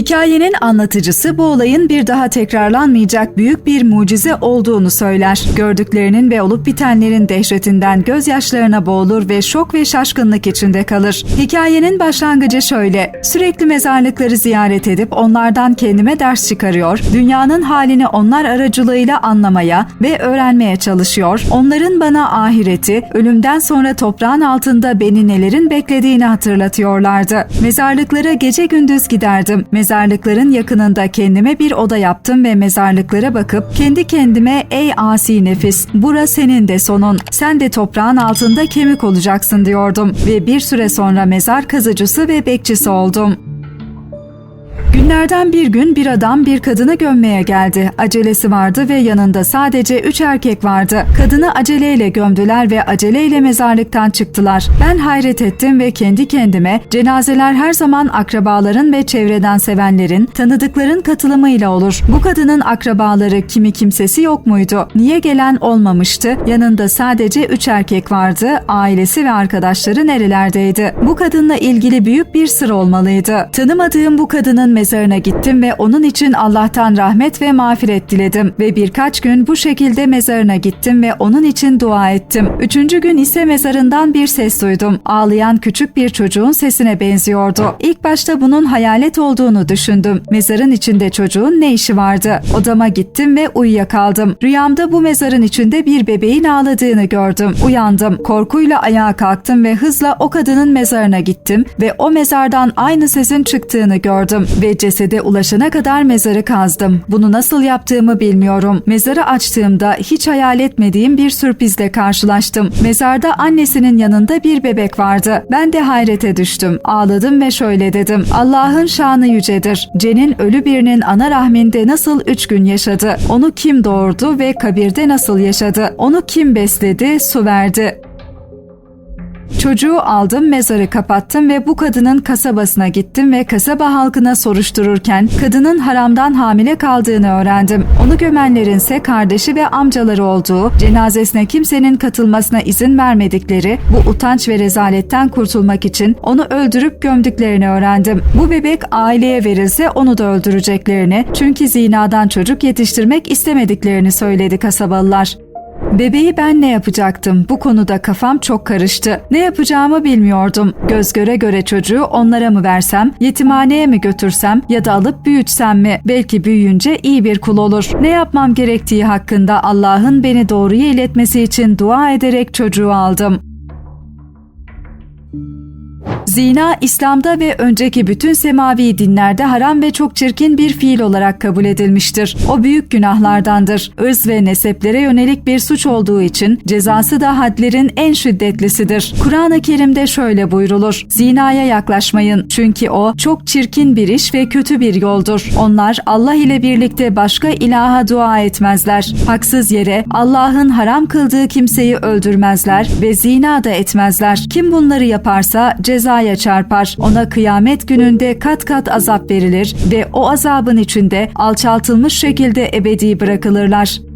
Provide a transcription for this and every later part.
Hikayenin anlatıcısı bu olayın bir daha tekrarlanmayacak büyük bir mucize olduğunu söyler. Gördüklerinin ve olup bitenlerin dehşetinden gözyaşlarına boğulur ve şok ve şaşkınlık içinde kalır. Hikayenin başlangıcı şöyle. Sürekli mezarlıkları ziyaret edip onlardan kendime ders çıkarıyor, dünyanın halini onlar aracılığıyla anlamaya ve öğrenmeye çalışıyor. Onların bana ahireti, ölümden sonra toprağın altında beni nelerin beklediğini hatırlatıyorlardı. Mezarlıklara gece gündüz giderdim. Mezarlıkların yakınında kendime bir oda yaptım ve mezarlıklara bakıp kendi kendime ey asi nefis bura senin de sonun. Sen de toprağın altında kemik olacaksın diyordum ve bir süre sonra mezar kazıcısı ve bekçisi oldum. Günlerden bir gün bir adam bir kadını gömmeye geldi. Acelesi vardı ve yanında sadece üç erkek vardı. Kadını aceleyle gömdüler ve aceleyle mezarlıktan çıktılar. Ben hayret ettim ve kendi kendime cenazeler her zaman akrabaların ve çevreden sevenlerin, tanıdıkların katılımıyla olur. Bu kadının akrabaları kimi kimsesi yok muydu? Niye gelen olmamıştı? Yanında sadece üç erkek vardı. Ailesi ve arkadaşları nerelerdeydi? Bu kadınla ilgili büyük bir sır olmalıydı. Tanımadığım bu kadının mezarına gittim ve onun için Allah'tan rahmet ve mağfiret diledim ve birkaç gün bu şekilde mezarına gittim ve onun için dua ettim. Üçüncü gün ise mezarından bir ses duydum. Ağlayan küçük bir çocuğun sesine benziyordu. İlk başta bunun hayalet olduğunu düşündüm. Mezarın içinde çocuğun ne işi vardı? Odama gittim ve uyuyakaldım. Rüyamda bu mezarın içinde bir bebeğin ağladığını gördüm. Uyandım. Korkuyla ayağa kalktım ve hızla o kadının mezarına gittim ve o mezardan aynı sesin çıktığını gördüm ve cesede ulaşana kadar mezarı kazdım. Bunu nasıl yaptığımı bilmiyorum. Mezarı açtığımda hiç hayal etmediğim bir sürprizle karşılaştım. Mezarda annesinin yanında bir bebek vardı. Ben de hayrete düştüm. Ağladım ve şöyle dedim. Allah'ın şanı yücedir. Cenin ölü birinin ana rahminde nasıl üç gün yaşadı? Onu kim doğurdu ve kabirde nasıl yaşadı? Onu kim besledi, su verdi? Çocuğu aldım, mezarı kapattım ve bu kadının kasabasına gittim ve kasaba halkına soruştururken kadının haramdan hamile kaldığını öğrendim. Onu gömenlerin ise kardeşi ve amcaları olduğu, cenazesine kimsenin katılmasına izin vermedikleri, bu utanç ve rezaletten kurtulmak için onu öldürüp gömdüklerini öğrendim. Bu bebek aileye verilse onu da öldüreceklerini, çünkü zinadan çocuk yetiştirmek istemediklerini söyledi kasabalılar. Bebeği ben ne yapacaktım? Bu konuda kafam çok karıştı. Ne yapacağımı bilmiyordum. Göz göre göre çocuğu onlara mı versem, yetimhaneye mi götürsem ya da alıp büyütsem mi? Belki büyüyünce iyi bir kul olur. Ne yapmam gerektiği hakkında Allah'ın beni doğruya iletmesi için dua ederek çocuğu aldım. Zina, İslam'da ve önceki bütün semavi dinlerde haram ve çok çirkin bir fiil olarak kabul edilmiştir. O büyük günahlardandır. Irz ve neseplere yönelik bir suç olduğu için cezası da hadlerin en şiddetlisidir. Kur'an-ı Kerim'de şöyle buyrulur. Zinaya yaklaşmayın çünkü o çok çirkin bir iş ve kötü bir yoldur. Onlar Allah ile birlikte başka ilaha dua etmezler. Haksız yere Allah'ın haram kıldığı kimseyi öldürmezler ve zina da etmezler. Kim bunları yaparsa cezaya çarpar. Ona kıyamet gününde kat kat azap verilir ve o azabın içinde alçaltılmış şekilde ebedi bırakılırlar.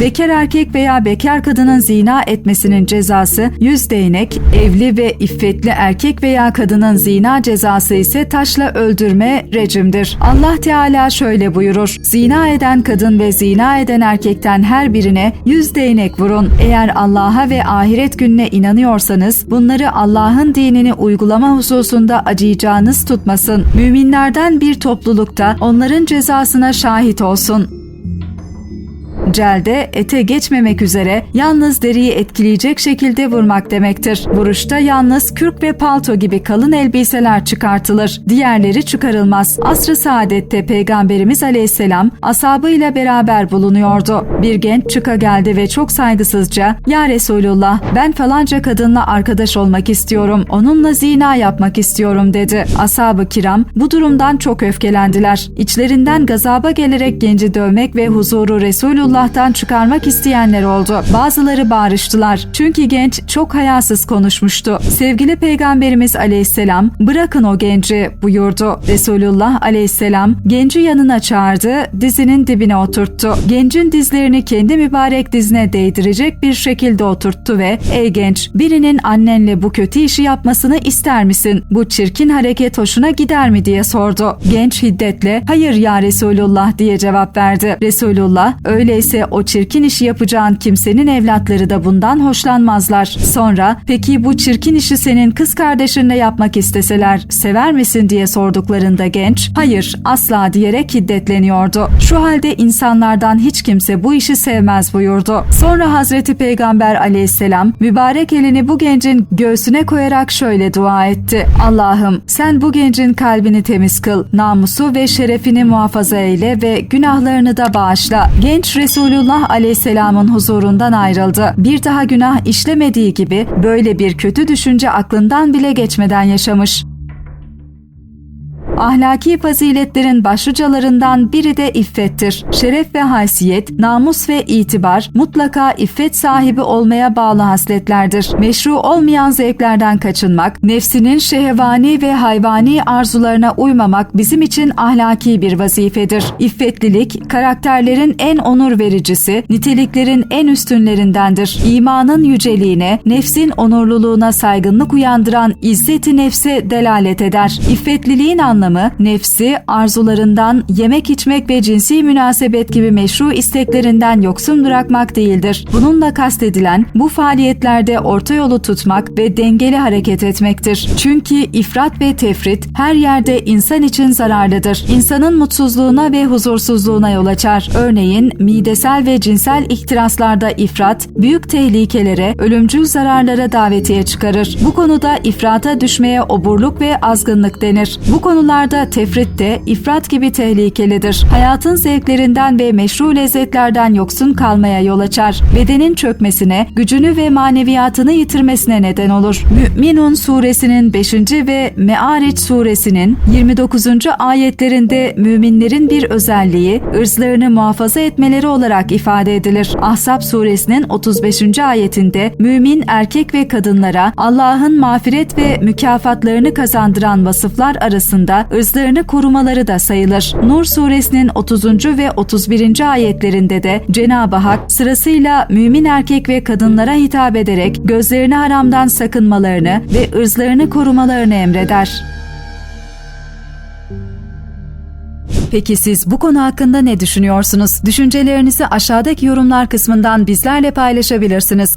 Bekar erkek veya bekar kadının zina etmesinin cezası yüz değnek, evli ve iffetli erkek veya kadının zina cezası ise taşla öldürme rejimdir. Allah Teala şöyle buyurur. Zina eden kadın ve zina eden erkekten her birine yüz değnek vurun. Eğer Allah'a ve ahiret gününe inanıyorsanız bunları Allah'ın dinini uygulama hususunda acıyacağınız tutmasın. Müminlerden bir toplulukta onların cezasına şahit olsun. Celde ete geçmemek üzere yalnız deriyi etkileyecek şekilde vurmak demektir. Vuruşta yalnız kürk ve palto gibi kalın elbiseler çıkartılır. Diğerleri çıkarılmaz. Asr-ı saadette Peygamberimiz aleyhisselam asabıyla beraber bulunuyordu. Bir genç çıka geldi ve çok saygısızca ''Ya Resulullah ben falanca kadınla arkadaş olmak istiyorum. Onunla zina yapmak istiyorum.'' dedi. Ashab-ı kiram bu durumdan çok öfkelendiler. İçlerinden gazaba gelerek genci dövmek ve huzuru Resulullah Resulullah'tan çıkarmak isteyenler oldu. Bazıları bağırıştılar. Çünkü genç çok hayasız konuşmuştu. Sevgili Peygamberimiz aleyhisselam bırakın o genci buyurdu. Resulullah aleyhisselam genci yanına çağırdı, dizinin dibine oturttu. Gencin dizlerini kendi mübarek dizine değdirecek bir şekilde oturttu ve ''Ey genç, birinin annenle bu kötü işi yapmasını ister misin? Bu çirkin hareket hoşuna gider mi?'' diye sordu. Genç hiddetle ''Hayır ya Resulullah'' diye cevap verdi. Resulullah ''Öyleyse o çirkin işi yapacağın kimsenin evlatları da bundan hoşlanmazlar.'' Sonra ''Peki bu çirkin işi senin kız kardeşinle yapmak isteseler sever misin?'' diye sorduklarında genç ''Hayır, asla'' diyerek hiddetleniyordu. Şu halde insanlardan hiç kimse bu işi sevmez buyurdu. Sonra Hazreti Peygamber aleyhisselam mübarek elini bu gencin göğsüne koyarak şöyle dua etti. Allah'ım sen bu gencin kalbini temiz kıl, namusu ve şerefini muhafaza eyle ve günahlarını da bağışla. Genç Resulullah aleyhisselamın huzurundan ayrıldı. Bir daha günah işlemediği gibi böyle bir kötü düşünce aklından bile geçmeden yaşamış. Ahlaki faziletlerin başlıcalarından biri de iffettir. Şeref ve haysiyet, namus ve itibar mutlaka iffet sahibi olmaya bağlı hasletlerdir. Meşru olmayan zevklerden kaçınmak, nefsinin şehvani ve hayvani arzularına uymamak bizim için ahlaki bir vazifedir. İffetlilik, karakterlerin en onur vericisi, niteliklerin en üstünlerindendir. İmanın yüceliğine, nefsin onurluluğuna saygınlık uyandıran izzeti nefse delalet eder. İffetliliğin anlamı nefsi, arzularından, yemek içmek ve cinsi münasebet gibi meşru isteklerinden yoksun bırakmak değildir. Bununla kastedilen bu faaliyetlerde orta yolu tutmak ve dengeli hareket etmektir. Çünkü ifrat ve tefrit her yerde insan için zararlıdır. İnsanın mutsuzluğuna ve huzursuzluğuna yol açar. Örneğin midesel ve cinsel ihtiraslarda ifrat, büyük tehlikelere, ölümcül zararlara davetiye çıkarır. Bu konuda ifrata düşmeye oburluk ve azgınlık denir. Bu konularda tefrit de ifrat gibi tehlikelidir. Hayatın zevklerinden ve meşru lezzetlerden yoksun kalmaya yol açar. Bedenin çökmesine, gücünü ve maneviyatını yitirmesine neden olur. Mü'minun suresinin 5. ve Me'ariç suresinin 29. ayetlerinde müminlerin bir özelliği, ırzlarını muhafaza etmeleri olarak ifade edilir. Ahzab suresinin 35. ayetinde mümin erkek ve kadınlara Allah'ın mağfiret ve mükafatlarını kazandıran vasıflar arasında ırzlarını korumaları da sayılır. Nur suresinin 30. ve 31. ayetlerinde de Cenab-ı Hak sırasıyla mümin erkek ve kadınlara hitap ederek gözlerini haramdan sakınmalarını ve ırzlarını korumalarını emreder. Peki siz bu konu hakkında ne düşünüyorsunuz? Düşüncelerinizi aşağıdaki yorumlar kısmından bizlerle paylaşabilirsiniz.